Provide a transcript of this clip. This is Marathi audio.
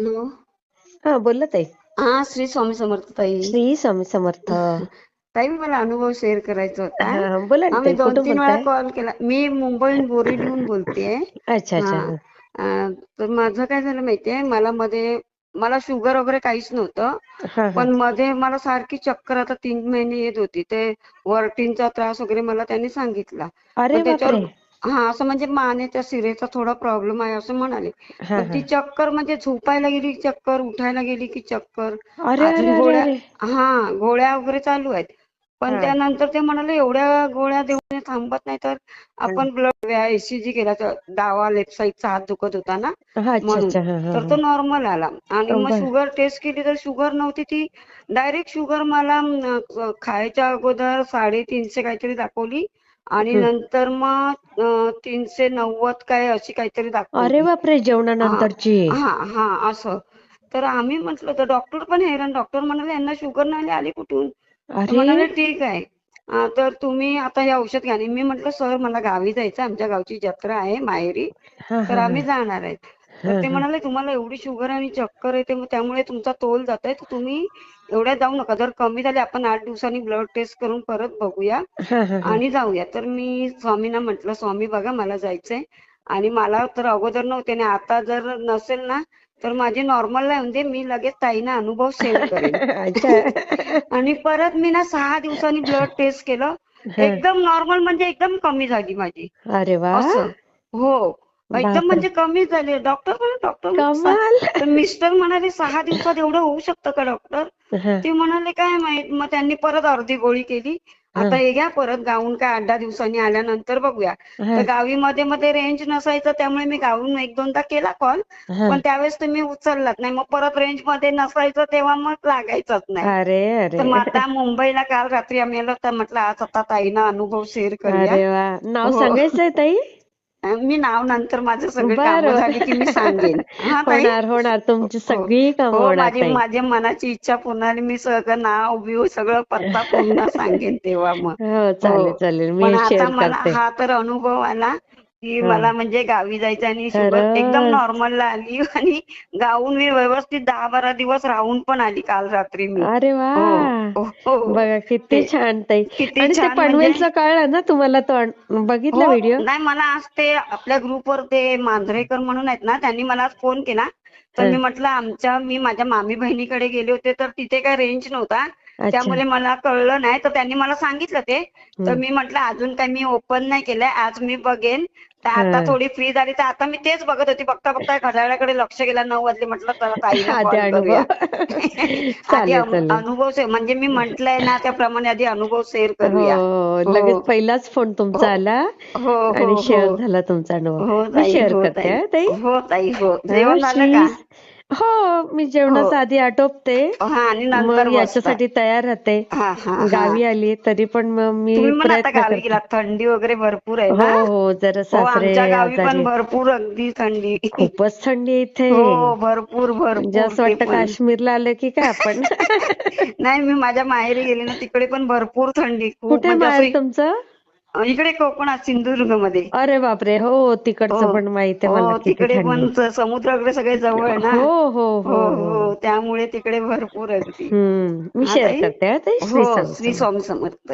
हॅलो. हा बोला ताई. हा श्री स्वामी समर्थ ताई. श्री स्वामी समर्थ. ताई मला अनुभव शेअर करायचा होता. बोला आम्ही दोन तीन वेळा कॉल केला. मी मुंबईहून बोरिवलीहून बोलतेय अच्छा अच्छा हा तर माझं काय झालं माहितीये? मला मध्ये मला शुगर वगैरे काहीच नव्हतं. पण मध्ये मला सारखी चक्कर आता तीन महिने येत होती. ते वर्टींचा त्रास वगैरे मला त्यांनी सांगितला. त्याच्यावर हा असं म्हणजे मानेच्या सिरेचा थोडा प्रॉब्लेम आहे असं म्हणाले. हा पण ती हा. चक्कर म्हणजे झोपायला गेली की चक्कर उठायला गेली की चक्कर. अरे अरे अजून अरे गोळ्या अरे. हा गोळ्या वगैरे चालू आहेत. पण हा. त्यानंतर ते म्हणाले एवढ्या गोळ्या देऊन हे थांबत नाही तर आपण ब्लड एसीजी केला तर डावा लेफ्ट साईडचा हात दुखत होता ना? हा अच्छा म्हणून. अच्छा हा हा तर तो नॉर्मल आला. आणि मग बर. शुगर टेस्ट केली तर शुगर नव्हती ती. डायरेक्ट शुगर मला अं, खायच्या अगोदर साडेतीनशे काहीतरी दाखवली. आणि. नंतर मग तीनशे नव्वद काय अशी काहीतरी अरे दाखवली बापरे हा जेवणानंतरची. हा हा असं. तर आम्ही म्हटलं तर डॉक्टर पण हैराण. डॉक्टर म्हणाले यांना शुगर नाही आली कुठून? अरे. म्हणाले ठीक आहे. तर तुम्ही आता हे औषध घ्या. मी म्हटलं सर मला गावी जायचं आमच्या गावची जत्रा आहे माहेरी. तर आम्ही जाणार आहेत. तर ते म्हणाले तुम्हाला एवढी शुगर आणि चक्कर येते मग त्यामुळे तुमचा तोल जात आहे तर तुम्ही एवढ्या जाऊ नका. जर कमी झाले आपण आठ दिवसांनी ब्लड टेस्ट करून परत बघूया आणि जाऊया. तर मी स्वामींना म्हटलं स्वामी बघा मला जायचंय. आणि मला तर अगोदर नव्हते आणि आता जर नसेल ना तर माझी नॉर्मल राहून दे मी लगेच ताईना अनुभव शेअर करेन. आणि परत मी ना सहा दिवसांनी ब्लड टेस्ट केलं. एकदम नॉर्मल म्हणजे एकदम कमी झाली माझी. अरे वा. असं. हो. एकदम म्हणजे कमी झाली. डॉक्टर डॉक्टर मिस्टर म्हणाले सहा दिवसात एवढं होऊ शकतं का डॉक्टर? ते म्हणाले काय माहीत. मग त्यांनी परत अर्धी गोळी केली. आता हे घ्या परत गाऊन काय आठ दहा दिवसांनी आल्यानंतर बघूया. तर गावी मध्ये मध्ये रेंज नसायचं त्यामुळे मी गावून एक दोनदा केला कॉल पण त्यावेळेस तुम्ही उचललात नाही. मग परत रेंजमध्ये नसायचं तेव्हा मग लागायचंच नाही. अरे तर मग आता मुंबईला काल रात्री आम्ही आलो तर म्हटलं आज आता ताईना अनुभव शेअर करूया. नाव हो. सांगायचंय ताई? मी नाव नंतर माझं सगळे कामं झाली की मी सांगेन. होणार होणार. तुमची हो. सगळी कामं हो माझी माझ्या मनाची इच्छा पूर्ण आणि मी सगळं नाव बिव सगळं पत्ता पूर्ण सांगेन तेव्हा मग. हो चालेल चालेल. मी पण आता शेअर करते. हा तर अनुभव आला. की हा. मला म्हणजे गावी जायचं आणि शुगर एकदम नॉर्मलला आली आणि गावून मी व्यवस्थित दहा बारा दिवस राहून पण आली काल रात्री मी. अरे वा. हो हो हो. बघा किती छान ताई. किती आणि ते छान म्हणजे पनवेलचं कळलं ना तुम्हाला तो अन- बघितला हो व्हिडिओ नाही मला आज ते आपल्या ग्रुपवर ते मांजरेकर म्हणून आहेत ना त्यांनी मला आज फोन केला. तर मी म्हटलं आमच्या मी माझ्या मामी बहिणीकडे गेले होते तर तिथे काय रेंज नव्हता. त्यामुळे मला कळलं नाही. तर त्यांनी मला सांगितलं ते. तर. मी म्हटलं अजून काही मी ओपन नाही केलंय. आज मी बघेन. तर आता. थोडी फ्री झाली. तर आता मी तेच बघत होती. बघता बघता घड्याळाकडे लक्ष गेला. नऊ वाजले. म्हटलं ताईला आधी अनुभव. share- म्हणजे मी म्हंटलय ना त्याप्रमाणे आधी अनुभव शेअर करूया. हो लगेच हो पहिलाच फोन तुमचा आला. हो आणि हो. शेअर झाला तुमचा अनुभव. हो शेअर करते ताई. हा ताई? हो जेवण झालं का? हो मी हो. जेवणाचा आधी आटोपते. हा आणि नंतर मग याच्यासाठी तयार राहते. हा हा हा. गावी आली तरी पण मग मी तुम्ही पण आता प्रयत्न गावी करते. गेलात. थंडी वगैरे भरपूर आहे हो ना? हो जरा हो सासरे आमच्या गावी आजारी. पण. भरपूर अगदी थंडी. खूपच थंडी आहे इथे. हो भरपूर म्हणजे भरपूर असं ते वाटतं पण. काश्मीरला आलं की काय आपण? नाही मी माझ्या माहेरी गेले ना तिकडे पण भरपूर थंडी. खूप कुठे म्हणजे माहेर तुमचं? इकडे कोकणात सिंधुदुर्गमध्ये अरे बापरे हो तिकडचं हो. पण माहिती आहे मला हो किती तिकडे पण स- समुद्र वगैरे सगळे जवळ आहे ना. हो हो हो हो त्यामुळे तिकडे भरपूर अगदी मी शेअर करते श्री स्वामी समर्थ.